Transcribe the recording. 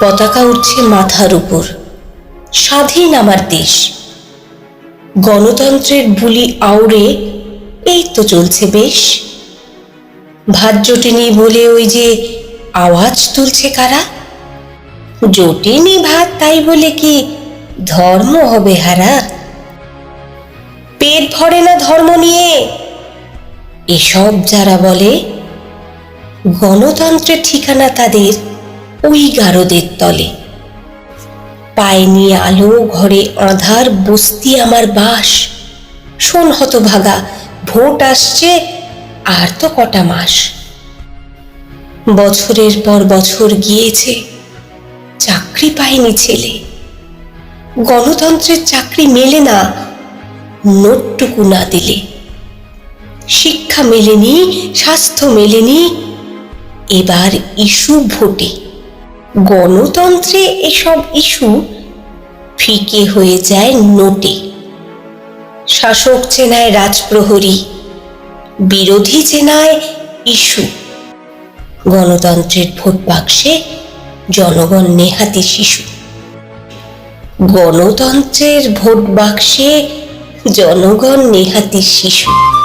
পতাকা উঠছে মাথার উপর। স্বাধীন আমার দেশ। গণতন্ত্রের বুলি আউড়ে এই তো চলছে বেশ। ভাত জোটেনি বলে ওই যে আওয়াজ তুলছে কারা? জোটেনি ভাত তাই বলে কি ধর্ম হবে হারা? পেট ভরে না ধর্ম নিয়ে। এসব যারা বলে, গণতন্ত্রের ঠিকানা তাদের ওই গারদের তলে। পায়নি আলো, ঘরে আধার বস্তি আমার বাস। শোন হতভাগা, ভোট আসছে, আর তো কটা মাস। বছরের পর বছর গিয়েছে, চাকরি পায়নি ছেলে। গণতন্ত্রের চাকরি মেলে না, নোটটুকু না দিলে। শিক্ষা মেলেনি, স্বাস্থ্য মেলেনি, এবার ইস্যু ভোটে। গণতন্ত্রে এসব ইস্যু ফিকে হয়ে যায় নোটে। শাসক চেনায় রাজপ্রহরী, বিরোধী চেনায় ইস্যু। গণতন্ত্রের ভোট বাক্সে জনগণ নেহাতি শিশু। গণতন্ত্রের ভোট বাক্সে জনগণ নেহাতি শিশু।